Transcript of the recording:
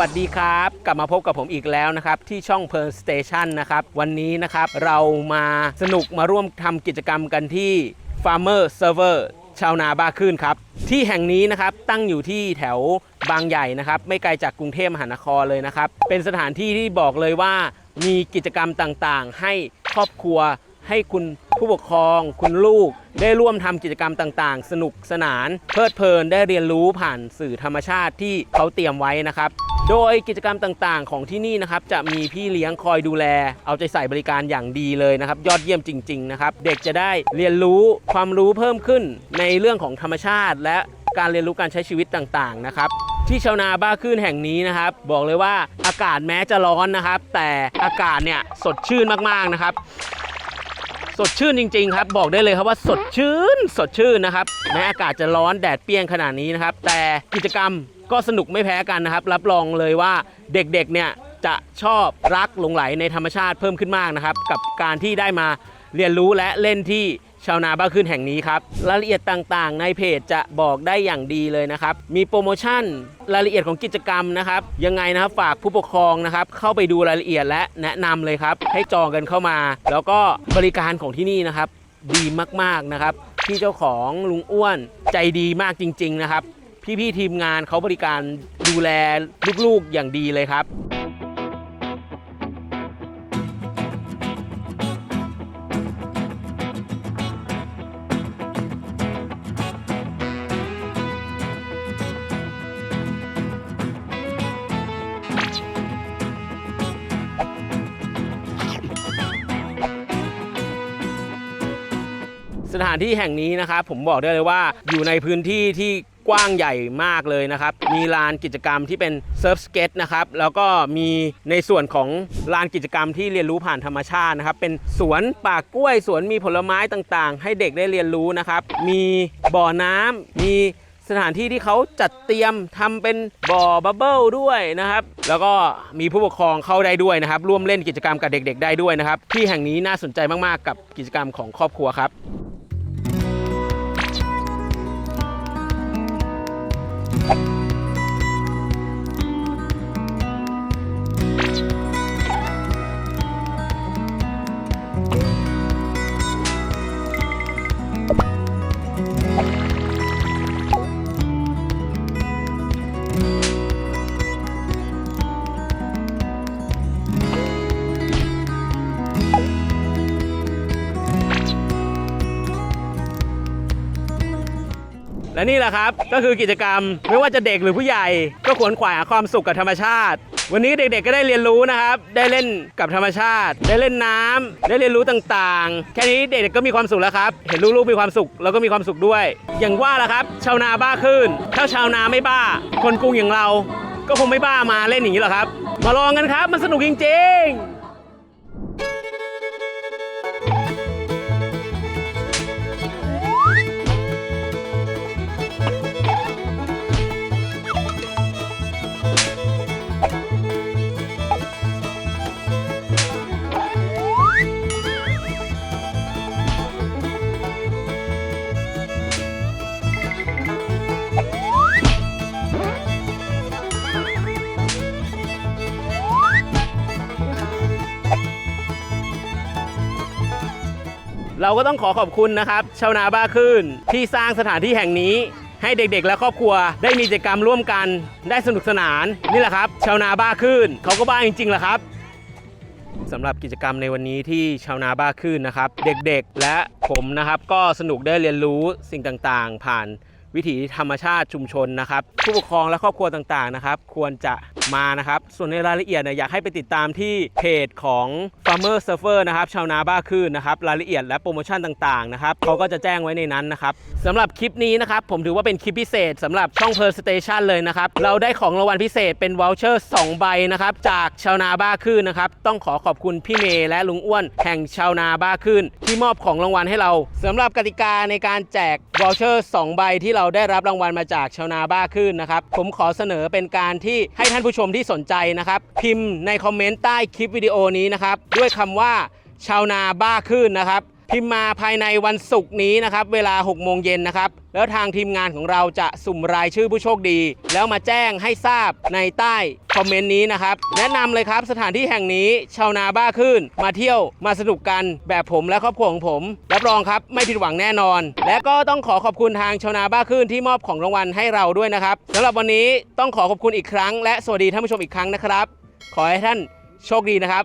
วัสดีครับ กลับมาพบกับผมอีกแล้วนะครับ ที่ช่อง p e r Station นะครับ วันนี้นะครับเรามาสนุกมาร่วมทำกิจกรรมกันที่ Farmer Server ชาวนาบ้าขึ้นครับ ที่แห่งนี้นะครับตั้งอยู่ที่แถวบางใหญ่นะครับ ไม่ไกลจากกรุงเทพมหานครเลยนะครับ เป็นสถานที่ที่บอกเลยว่ามีกิจกรรมต่างๆ ให้ครอบครัวให้คุณผู้ปกครอง คุณลูกได้ร่วมทำกิจกรรมต่างๆ สนุกสนาน เพลิดเพลินได้เรียนรู้ผ่านสื่อธรรมชาติที่เขาเตรียมไว้นะครับ โดยกิจกรรมต่างๆ ของที่นี่นะครับจะมีพี่เลี้ยงคอยดูแล เอาใจใส่บริการอย่างดีเลยนะครับ ยอดเยี่ยมจริง ๆ นะครับ เด็กจะได้เรียนรู้ความรู้เพิ่มขึ้นในเรื่องของธรรมชาติ และการเรียนรู้การใช้ชีวิตต่างๆนะครับที่ชาวนาบ้าขึ้นแห่งนี้นะครับ บอกเลยว่าอากาศแม้จะร้อนนะครับ แต่อากาศเนี่ยสดชื่นมากๆนะครับ สดชื่นจริง ๆ ครับ บอกได้เลยครับว่าสดชื่น สดชื่นนะครับแม้อากาศจะร้อนแดดเปรี้ยงขนาดนี้นะครับ แต่กิจกรรมก็สนุกไม่แพ้กันนะครับ รับรองเลยว่าเด็กๆเนี่ยจะชอบรักหลงไหลในธรรมชาติเพิ่มขึ้นมากนะครับ กับการที่ได้มาเรียนรู้และเล่นที่ ชาวนาบ้าขึ้นแห่งนี้ครับ รายละเอียดต่างๆ ในเพจจะบอกได้อย่างดีเลยนะครับ มีโปรโมชั่นรายละเอียดของกิจกรรมนะครับ ยังไงนะครับฝากผู้ปกครองนะครับ เข้าไปดูรายละเอียดและแนะนำเลยครับ ให้จองกันเข้ามา แล้วก็บริการของที่นี่นะครับ ดีมากๆนะครับพี่เจ้าของลุงอ้วนใจดีมากจริง ๆ นะครับ พี่ๆทีมงานเขาบริการดูแลลูกๆอย่างดีเลยครับ ถานที่แห่งนี้นะครับผมบอกได้เลยว่าอยู่ในพื้นที่ที่กว้างใหญ่มากเลยนะครับ มีลานกิจกรรมที่เป็นเซิร์ฟสเก็ตนะครับ แล้วก็มีในส่วนของลานกิจกรรมที่เรียนรู้ผ่านธรรมชาตินะครับ เป็นสวนป่ากล้วย สวนมีผลไม้ต่างๆ ให้เด็กได้เรียนรู้นะครับ มีบ่อน้ำมีสถานที่ที่เขาจัดเตรียมทำเป็นบ่อบับเบิลด้วยนะครับ แล้วก็มีผู้ปกครองเข้าได้ด้วยนะครับ ร่วมเล่นกิจกรรมกับเด็ก ๆ ได้ด้วยนะครับ ที่แห่งนี้น่าสนใจมากๆ กับกิจกรรมของครอบครัวครับ え? และนี่แหละครับก็คือกิจกรรมไม่ว่าจะเด็กหรือผู้ใหญ่ ก็ขวนขวายหาความสุขกับธรรมชาติ วันนี้เด็กๆก็ได้เรียนรู้นะครับ ได้เล่นกับธรรมชาติ ได้เล่นน้ำได้เรียนรู้ต่างๆ แค่นี้เด็กๆก็มีความสุขแล้วครับ เห็นลูกๆมีความสุขแล้วก็มีความสุขด้วย อย่างว่าละครับ ชาวนาบ้าขึ้นถ้าชาวนาไม่บ้า คนกรุงอย่างเรา ก็คงไม่บ้ามาเล่นอย่างนี้หรอกครับ มาลองกันครับมันสนุกจริง ๆ เราก็ต้องขอขอบคุณนะครับชาวนาบ้าขึ้นที่สร้างสถานที่แห่งนี้ให้เด็กๆ และครอบครัวได้มีกิจกรรมร่วมกันได้สนุกสนานนี่แหละครับ ชาวนาบ้าขึ้นเขาก็บ้าจริงๆแหละครับสำหรับกิจกรรมในวันนี้ที่ชาวนาบ้าขึ้นนะครับ เด็กๆ และผมนะครับก็สนุกได้เรียนรู้สิ่งต่างๆ ผ่านวิถีธรรมชาติชุมชนนะครับ ผู้ปกครองและครอบครัวต่างๆนะครับ ควรจะมานะครับ ส่วนในรายละเอียดเนี่ยอยากให้ไปติดตามที่เพจของ Farmer Surfer นะครับชาวนาบ้าขึ้นนะครับรายละเอียดและโปรโมชั่นต่างๆนะครับเขาก็จะแจ้งไว้ในนั้นนะครับสำหรับคลิปนี้นะครับผมถือว่าเป็นคลิปพิเศษสำหรับช่อง Per Station เลยนะครับเราได้ของรางวัลพิเศษเป็นวอลเชอร์2ใบนะครับจากชาวนาบ้าขึ้นนะครับต้องขอขอบคุณพี่เมย์และลุงอ้วนแห่งชาวนาบ้าขึ้นที่มอบของรางวัลให้เราสำหรับกติกาในการแจกวอลเชอร์2ใบที่เราได้รับรางวัลมาจากชาวนาบ้าขึ้นนะครับผมขอเสนอเป็นการที่ให้ท่านผูู้้ชมที่สนใจนะครับ พิมพ์ในคอมเมนต์ใต้คลิปวิดีโอนี้นะครับ ด้วยคำว่าชาวนาบ้าขึ้นนะครับ พิมพ์มาภายในวันศุกร์นี้นะครับ เวลา 6 โมงเย็นนะครับ แล้วทางทีมงานของเราจะสุ่มรายชื่อผู้โชคดี แล้วมาแจ้งให้ทราบในใต้คอมเมนต์นี้นะครับ แนะนำเลยครับสถานที่แห่งนี้ชาวนาบ้าขึ้น มาเที่ยวมาสนุกกันแบบผมและครอบครัวของผมรับรองครับไม่ผิดหวังแน่นอน และก็ต้องขอขอบคุณทางชาวนาบ้าขึ้นที่มอบของรางวัลให้เราด้วยนะครับสำหรับวันนี้ต้องขอขอบคุณอีกครั้ง และสวัสดีท่านผู้ชมอีกครั้งนะครับ ขอให้ท่านโชคดีนะครับ